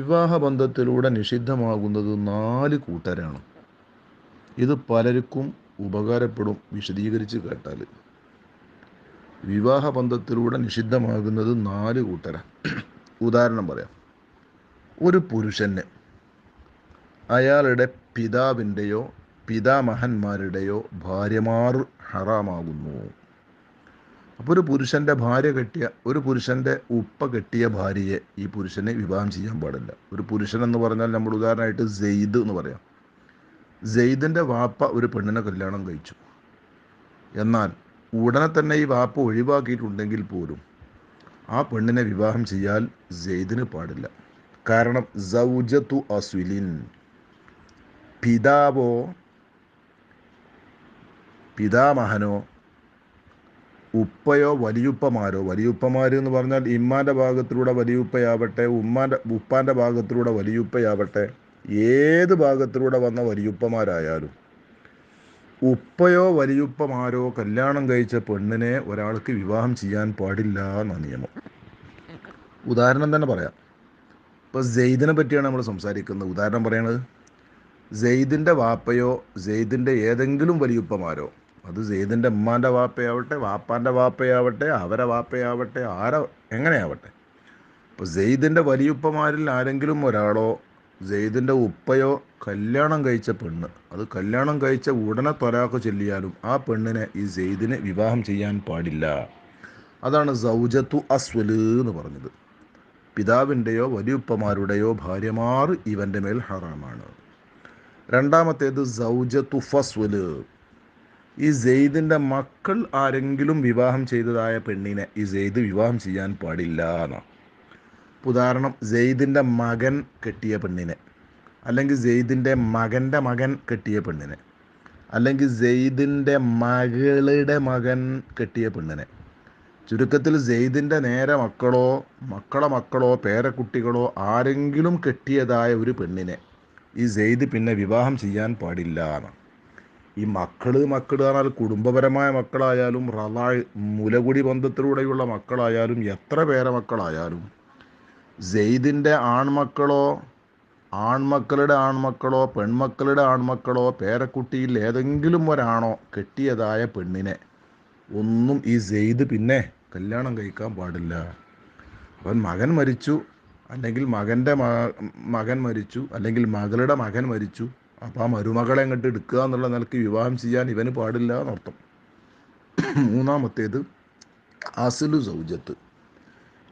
വിവാഹബന്ധത്തിലൂടെ നിഷിദ്ധമാകുന്നത് നാല് കൂട്ടരാണ്. ഇത് പലർക്കും ഉപകാരപ്പെടും വിശദീകരിച്ച് കേട്ടാൽ വിവാഹബന്ധത്തിലൂടെ നിഷിദ്ധമാകുന്നത് നാല് കൂട്ടരാണ് ഉദാഹരണം പറയാം. ഒരു പുരുഷന് അയാളുടെ പിതാവിന്റെയോ പിതാമഹന്മാരുടെയോ ഭാര്യമാർ ഹറാമാകുന്നു. അപ്പോൾ ഒരു പുരുഷന്റെ ഭാര്യ കെട്ടിയ ഒരു പുരുഷന്റെ ഉപ്പ കെട്ടിയ ഭാര്യയെ ഈ പുരുഷനെ വിവാഹം ചെയ്യാൻ പാടില്ല. ഒരു പുരുഷൻ എന്ന് പറഞ്ഞാൽ നമ്മൾ ഉദാഹരണമായിട്ട് സെയ്ദ് എന്ന് പറയാം. സെയ്ദിന്റെ വാപ്പ ഒരു പെണ്ണിനെ കല്യാണം കഴിച്ചു. എന്നാൽ ഉടനെ തന്നെ ഈ വാപ്പ ഒഴിവാക്കിയിട്ടുണ്ടെങ്കിൽ പോലും ആ പെണ്ണിനെ വിവാഹം ചെയ്യാൻ സെയ്ദിന് പാടില്ല. കാരണം സൗജത്തു അസ്വിലിൻ പിതാവോ പിതാമഹനോ ഉപ്പയോ വലിയുപ്പമാരോ? വലിയുപ്പമാർ എന്ന് പറഞ്ഞാൽ ഇമ്മാന്റെ ഭാഗത്തിലൂടെ വലിയുപ്പയാവട്ടെ ഉമ്മാന്റെ ഉപ്പാന്റെ ഭാഗത്തിലൂടെ വലിയുപ്പയാവട്ടെ ഏത് ഭാഗത്തിലൂടെ വന്ന വലിയുപ്പമാരായാലും. ഉപ്പയോ വലിയുപ്പമാരോ കല്യാണം കഴിച്ച പെണ്ണിനെ ഒരാൾക്ക് വിവാഹം ചെയ്യാൻ പാടില്ല എന്ന നിയമം. ഉദാഹരണം തന്നെ പറയാം. ഇപ്പോൾ ജെയ്ദിനെ പറ്റിയാണ് നമ്മൾ സംസാരിക്കുന്നത്. ഉദാഹരണം പറയണത് ജെയ്ദിന്റെ വാപ്പയോ ജെയ്ദിന്റെ ഏതെങ്കിലും വലിയുപ്പമാരോ അത് സെയ്ദിന്റെ ഉമ്മാന്റെ വാപ്പയാവട്ടെ വാപ്പാന്റെ വാപ്പയാവട്ടെ അവരെ വാപ്പയാവട്ടെ ആരെ എങ്ങനെയാവട്ടെ. അപ്പോൾ സെയ്ദിന്റെ വലിയുപ്പമാരിൽ ആരെങ്കിലും ഒരാളോ സെയ്ദിന്റെ ഉപ്പയോ കല്യാണം കഴിച്ച പെണ്ണ് അത് കല്യാണം കഴിച്ച ഉടനെ തൊരാക്ക് ചൊല്ലിയാലും ആ പെണ്ണിനെ ഈ സെയ്ദിനെ വിവാഹം ചെയ്യാൻ പാടില്ല. അതാണ് സൗജത്തു അസ്വൽ എന്ന് പറഞ്ഞത്. പിതാവിന്റെയോ വലിയുപ്പമാരുടെയോ ഭാര്യമാർ ഇവന്റെ മേൽ ഹറാമാണ്. രണ്ടാമത്തേത് സൗജത്തു ഫസ്വൽ. ഈ സെയ്ദിന്റെ മക്കൾ ആരെങ്കിലും വിവാഹം ചെയ്തതായ പെണ്ണിനെ ഈ സെയ്ദ് വിവാഹം ചെയ്യാൻ പാടില്ല എന്നാണ് ഉദാഹരണം സെയ്ദിന്റെ മകൻ കെട്ടിയ പെണ്ണിനെ. അല്ലെങ്കിൽ സെയ്ദിന്റെ മകന്റെ മകൻ കെട്ടിയ പെണ്ണിനെ. അല്ലെങ്കിൽ സെയ്ദിന്റെ മകളുടെ മകൻ കെട്ടിയ പെണ്ണിനെ. ചുരുക്കത്തിൽ സെയ്ദിന്റെ നേരെ മക്കളോ മക്കളെ മക്കളോ പേരക്കുട്ടികളോ ആരെങ്കിലും കെട്ടിയതായ ഒരു പെണ്ണിനെ ഈ സെയ്ദ് പിന്നെ വിവാഹം ചെയ്യാൻ പാടില്ല എന്നാണ് ഈ മക്കൾ മക്കൾ പറഞ്ഞാൽ കുടുംബപരമായ മക്കളായാലും റലായ് മുലകുടി ബന്ധത്തിലൂടെയുള്ള മക്കളായാലും എത്ര പേരെ മക്കളായാലും സെയ്ദിന്റെ ആൺമക്കളോ ആൺമക്കളുടെ ആൺമക്കളോ പെൺമക്കളുടെ ആൺമക്കളോ പേരക്കുട്ടിയിൽ ഏതെങ്കിലും ഒരാണോ കെട്ടിയതായ പെണ്ണിനെ ഒന്നും ഈ സെയ്ദ് പിന്നെ കല്യാണം കഴിക്കാൻ പാടില്ല. അവൻ മകൻ മരിച്ചു അല്ലെങ്കിൽ മകന്റെ മകൻ മരിച്ചു അല്ലെങ്കിൽ മകളുടെ മകൻ മരിച്ചു അപ്പോൾ ആ മരുമകളെ അങ്ങോട്ട് എടുക്കുക എന്നുള്ള നിലയ്ക്ക് വിവാഹം ചെയ്യാൻ ഇവന് പാടില്ല എന്നർത്ഥം. മൂന്നാമത്തേത് അസലു സൗജത്ത്.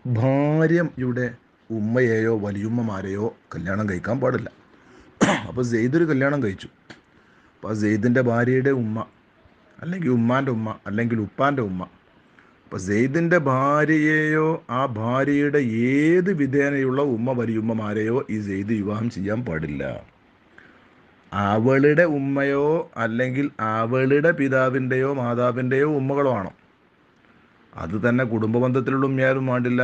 ഭാര്യയുടെ ഉമ്മയെയോ വലിയുമ്മമാരെയോ കല്യാണം കഴിക്കാൻ പാടില്ല. അപ്പോൾ സെയ്ദൊരു കല്യാണം കഴിച്ചു. അപ്പോൾ സെയ്ദിന്റെ ഭാര്യയുടെ ഉമ്മ അല്ലെങ്കിൽ ഉമ്മാന്റെ ഉമ്മ അല്ലെങ്കിൽ ഉപ്പാന്റെ ഉമ്മ. അപ്പോൾ സെയ്ദിന്റെ ഭാര്യയെയോ ആ ഭാര്യയുടെ ഏത് വിധേനയുള്ള ഉമ്മ വലിയുമ്മമാരെയോ ഈ സെയ്ദ് വിവാഹം ചെയ്യാൻ പാടില്ല. അവളുടെ ഉമ്മയോ അല്ലെങ്കിൽ അവളുടെ പിതാവിന്റെയോ മാതാവിന്റെയോ ഉമ്മകളോ ആണോ? അത് തന്നെ കുടുംബ ബന്ധത്തിലുള്ള ഉമ്മയായാലും വേണ്ടില്ല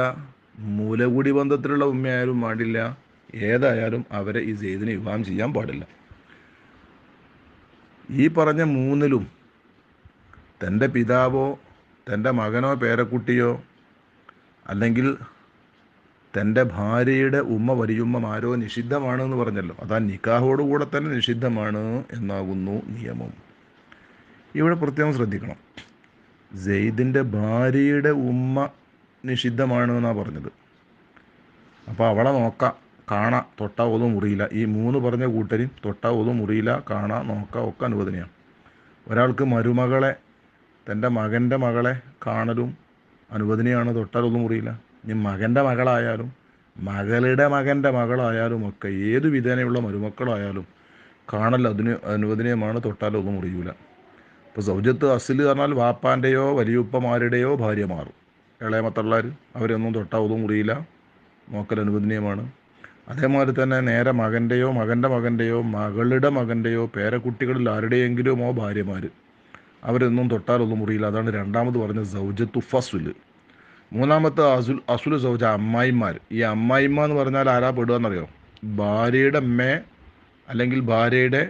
മൂലകുടി ബന്ധത്തിലുള്ള ഉമ്മയായാലും വേണ്ടില്ല ഏതായാലും അവരെ ഈ സെയ്ദിനെ വിവാഹം ചെയ്യാൻ പാടില്ല. ഈ പറഞ്ഞ മൂന്നിലും തന്റെ പിതാവോ തന്റെ മകനോ പേരക്കുട്ടിയോ അല്ലെങ്കിൽ തന്റെ ഭാര്യയുടെ ഉമ്മ വലിയുമ്മമാരോ നിഷിദ്ധമാണ് എന്ന് പറഞ്ഞല്ലോ. അതാ നിക്കാഹോടുകൂടെ തന്നെ നിഷിദ്ധമാണ് എന്നാകുന്നു നിയമം. ഇവിടെ പ്രത്യേകം ശ്രദ്ധിക്കണം. സെയ്ദിന്റെ ഭാര്യയുടെ ഉമ്മ നിഷിദ്ധമാണ് എന്നാണ് പറഞ്ഞത്. അപ്പോൾ അവളെ നോക്കാം കാണാം തൊട്ടാ ഒതും മുറിയില്ല. ഈ മൂന്ന് പറഞ്ഞ കൂട്ടരും തൊട്ടാ ഒതും മുറിയില്ല കാണാം നോക്കാം ഒക്കെ അനുവദനയാണ് ഒരാൾക്ക് മരുമകളെ തന്റെ മകന്റെ മകളെ കാണലും അനുവദനയാണ് തൊട്ടാൽ ഒന്നും മുറിയില്ല. ഇനി മകന്റെ മകളായാലും മകളുടെ മകന്റെ മകളായാലും ഒക്കെ ഏത് വിധേനയുള്ള മരുമക്കളായാലും കാണൽ അതിന് അനുവദനീയമാണ്. തൊട്ടാലും ഒന്നും മുറിയൂല. ഇപ്പോൾ സൗജത്ത് അസിൽ പറഞ്ഞാൽ വാപ്പാന്റെയോ വലിയുപ്പമാരുടെയോ ഭാര്യ മാറും. ഇളയമത്തള്ളാർ അവരൊന്നും തൊട്ടാൽ ഒന്നും മുറിയില്ല. നോക്കൽ അനുവദനീയമാണ്. അതേമാതിരി തന്നെ നേരെ മകന്റെയോ മകന്റെ മകന്റെയോ മകളുടെ മകന്റെയോ പേരക്കുട്ടികളിൽ ആരുടെയെങ്കിലുമോ ഭാര്യമാർ അവരൊന്നും തൊട്ടാലൊന്നും മുറിയില്ല. അതാണ് രണ്ടാമത് പറഞ്ഞ സൗജത്തു ഫസുൽ മൂന്നാമത്തെ അസുൽ അസുൽ സൗജ അമ്മായിമാർ. ഈ അമ്മായിമ്മ എന്ന് പറഞ്ഞാൽ ആരാ പെടുക എന്നറിയോ? ഭാര്യയുടെ അമ്മ അല്ലെങ്കിൽ ഭാര്യയുടെ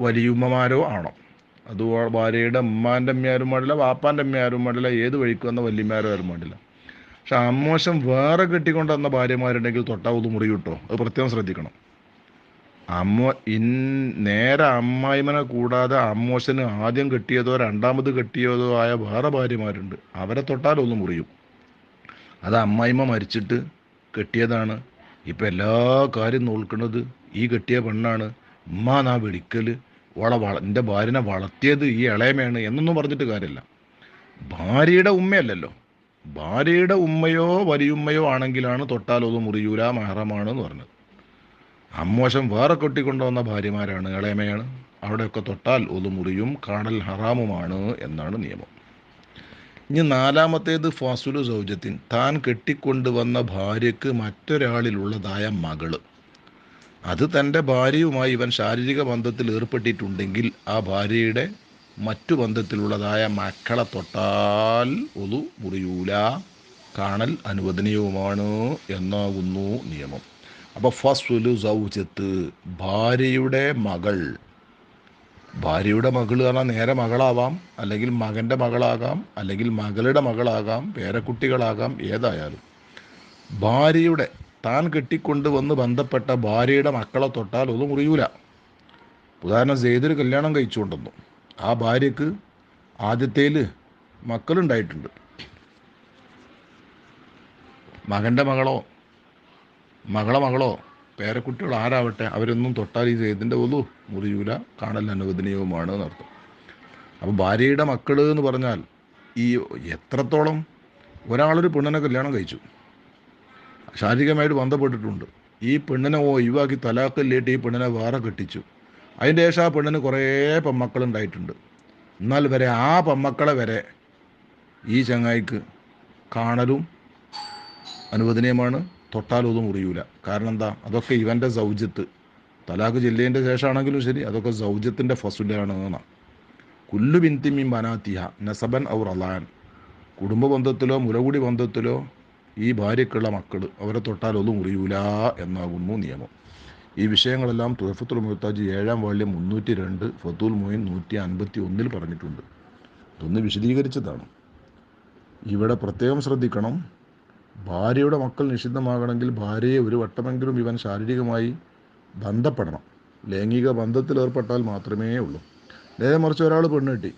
വലിയുമ്മമാരോ ആണോ? അത് ഭാര്യയുടെ അമ്മാന്റെ അമ്മയാരും പാടില്ല വാപ്പാന്റെ അമ്മയാരും പാടില്ല ഏത് വഴിക്ക് വന്ന വല്യമ്മയാരും ആരും പാടില്ല. പക്ഷെ അമ്മോശം വേറെ കെട്ടിക്കൊണ്ട് വന്ന ഭാര്യമാരുണ്ടെങ്കിൽ തൊട്ടാവുത് മുറി കിട്ടോ അത് പ്രത്യേകം ശ്രദ്ധിക്കണം. അമ്മ ഇൻ നേരെ അമ്മായിമനെ കൂടാതെ അമ്മോശന് ആദ്യം കെട്ടിയതോ രണ്ടാമത് കെട്ടിയതോ ആയ വേറെ ഭാര്യമാരുണ്ട്. അവരെ തൊട്ടാലൊന്നും മുറിയും. അത് അമ്മായിമ്മ മരിച്ചിട്ട് കെട്ടിയതാണ്. ഇപ്പം എല്ലാ കാര്യം നോക്കുന്നത് ഈ കെട്ടിയ പെണ്ണാണ്. ഉമ്മ നാ വിളിക്കൽ ഓളെ വള എന്റെ ഭാര്യനെ വളർത്തിയത് ഈ ഇളയമയാണ് എന്നൊന്നും പറഞ്ഞിട്ട് കാര്യമില്ല. ഭാര്യയുടെ ഉമ്മയല്ലല്ലോ. ഭാര്യയുടെ ഉമ്മയോ വലിയുമ്മയോ ആണെങ്കിലാണ് തൊട്ടാലോ മുറിയൂല മഹറമാണ് എന്ന് പറഞ്ഞത്. അമ്മോശം വേറെ കൊട്ടിക്കൊണ്ടുവന്ന ഭാര്യമാരാണ് ഇളയമയാണ് അവിടെയൊക്കെ തൊട്ടാൽ ഒതുമുറിയും കാണൽ ഹറാമുമാണ് എന്നാണ് നിയമം. ഇനി നാലാമത്തേത് ഫാസുലു സൗജത്തിൻ താൻ കെട്ടിക്കൊണ്ടുവന്ന ഭാര്യയ്ക്ക് മറ്റൊരാളിലുള്ളതായ മകൾ. അത് തന്റെ ഭാര്യയുമായി ഇവൻ ശാരീരിക ബന്ധത്തിൽ ഏർപ്പെട്ടിട്ടുണ്ടെങ്കിൽ ആ ഭാര്യയുടെ മറ്റു ബന്ധത്തിലുള്ളതായ മക്കളെ തൊട്ടാൽ ഒതു മുറിയൂല കാണൽ അനുവദനീയവുമാണ് എന്നാകുന്നു നിയമം. അപ്പോൾ ഫസ്വലു സൗജത്ത് ഭാര്യയുടെ മകൾ. ഭാര്യയുടെ മകൾ പറഞ്ഞാൽ നേരെ മകളാവാം അല്ലെങ്കിൽ മകന്റെ മകളാകാം അല്ലെങ്കിൽ മകളുടെ മകളാകാം പേരക്കുട്ടികളാകാം ഏതായാലും. ഭാര്യയുടെ താൻ കെട്ടിക്കൊണ്ടുവന്ന് ബന്ധപ്പെട്ട ഭാര്യയുടെ മക്കളെ തൊട്ടാൽ ഒന്നും മുറിയൂല. ഉദാഹരണം സെയ്തൊരു കല്യാണം കഴിച്ചുകൊണ്ടെന്നു ആ ഭാര്യക്ക് ആദ്യത്തേൽ മക്കളുണ്ടായിട്ടുണ്ട്. മകന്റെ മകളോ മകളെ മകളോ പേരക്കുട്ടികൾ ആരാവട്ടെ അവരൊന്നും തൊട്ടാൽ ഈ ചെയ്തിന്റെ ഒതു മുറിയൂല കാണൽ അനുവദനീയവുമാണ് എന്നർത്ഥം. അപ്പോൾ ഭാര്യയുടെ മക്കൾ എന്ന് പറഞ്ഞാൽ ഈ എത്രത്തോളം ഒരാളൊരു പെണ്ണിനെ കല്യാണം കഴിച്ചു. ശാരീരികമായിട്ട് ബന്ധപ്പെട്ടിട്ടുണ്ട്. ഈ പെണ്ണിനെ ഓ ഒഴിവാക്കി തലാക്കല്ലേട്ട് ഈ പെണ്ണിനെ വേറെ കെട്ടിച്ചു. അതിന്റെ ശേഷം ആ പെണ്ണിന് കുറേ പെമ്മക്കളുണ്ടായിട്ടുണ്ട്. എന്നാൽ വരെ ആ പെമ്മക്കളെ വരെ ഈ ചങ്ങായിക്ക് കാണലും അനുവദനീയമാണ്. തൊട്ടാലൊന്നും മുറിയൂല. കാരണം എന്താ അതൊക്കെ ഇവന്റെ സൗജ്യത്ത് തലാഖ് ജില്ലേന്റെ ശേഷമാണെങ്കിലും ശരി അതൊക്കെ സൗജ്യത്തിന്റെ ഫസുലാണ് കുല്ലു ബിന്തിമി ബനാത്തിഹ നസബൻ ഔർ അലാൻ കുടുംബ ബന്ധത്തിലോ മുലകുടി ബന്ധത്തിലോ ഈ ഭാര്യക്കുള്ള മക്കൾ അവരെ തൊട്ടാലൊന്നും മുറിയൂല എന്നാകുന്നു നിയമം. ഈ വിഷയങ്ങളെല്ലാം തുഹഫത്തുൽ മുഹത്താജ് ഏഴാം വാള്യം മുന്നൂറ്റി രണ്ട് ഫത്തുൽ മൊയിൻ നൂറ്റി അൻപത്തി ഒന്നിൽ പറഞ്ഞിട്ടുണ്ട്. ഇതൊന്ന് വിശദീകരിച്ചതാണ്. ഇവിടെ പ്രത്യേകം ശ്രദ്ധിക്കണം. ഭാര്യയുടെ മക്കൾ നിഷിദ്ധമാകണമെങ്കിൽ ഭാര്യയെ ഒരു വട്ടമെങ്കിലും ഇവൻ ശാരീരികമായി ബന്ധപ്പെടണം. ലൈംഗിക ബന്ധത്തിൽ ഏർപ്പെട്ടാൽ മാത്രമേ ഉള്ളൂ. നേരെ മറിച്ച് ഒരാൾ പെണ്ണ് കിട്ടി.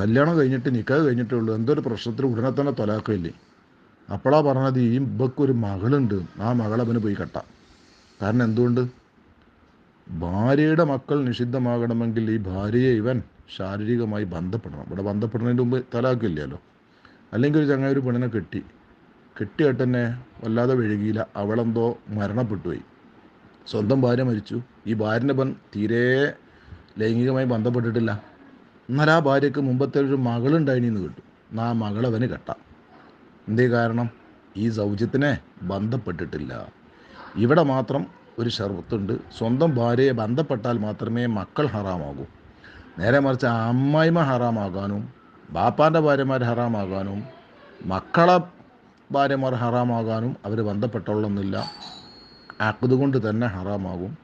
കല്യാണം കഴിഞ്ഞിട്ട് നിൽക്കാതെ കഴിഞ്ഞിട്ടേ ഉള്ളൂ. എന്തൊരു പ്രശ്നത്തിൽ ഉടനെ തന്നെ തൊലാക്കില്ലേ അപ്പോളാ പറഞ്ഞത് ഈ ഇബക്കൊരു മകളുണ്ട്. ആ മകളവന് പോയി കെട്ടാം. കാരണം എന്തുകൊണ്ട്? ഭാര്യയുടെ മക്കൾ നിഷിദ്ധമാകണമെങ്കിൽ ഈ ഭാര്യയെ ഇവൻ ശാരീരികമായി ബന്ധപ്പെടണം. ഇവിടെ ബന്ധപ്പെടുന്നതിന് മുമ്പ് തലാക്കില്ലല്ലോ അല്ലെങ്കിൽ ഒരു ചങ്ങായി ഒരു പെണ്ണിനെ കെട്ടി. കെട്ടിയിട്ട് തന്നെ വല്ലാതെ വഴുകിയില്ല അവളെന്തോ മരണപ്പെട്ടുപോയി. സ്വന്തം ഭാര്യ മരിച്ചു. ഈ ഭാര്യന്റെ പൻ തീരെ ലൈംഗികമായി ബന്ധപ്പെട്ടിട്ടില്ല. എന്നാൽ ആ ഭാര്യയ്ക്ക് മുമ്പത്തെ ഒരു മകളുണ്ടായിന്ന് കിട്ടും. ആ മകളവന് കെട്ടാം. എന്തേ കാരണം? ഈ സൗജ്യത്തിനെ ബന്ധപ്പെട്ടിട്ടില്ല. ഇവിടെ മാത്രം ഒരു ഷർബത്തുണ്ട് സ്വന്തം ഭാര്യയെ ബന്ധപ്പെട്ടാൽ മാത്രമേ മക്കൾ ഹറാമാകൂ. നേരെ മറിച്ച് അമ്മായിമ ഹറാമാകാനും ബാപ്പാന്റെ ഭാര്യമാർ ഹറാമാകാനും മക്കളെ ഭാര്യമാർ ഹറാമാകാനും അവർ ബന്ധപ്പെട്ടോളന്നില്ല കൊണ്ട് തന്നെ ഹറാമാകും.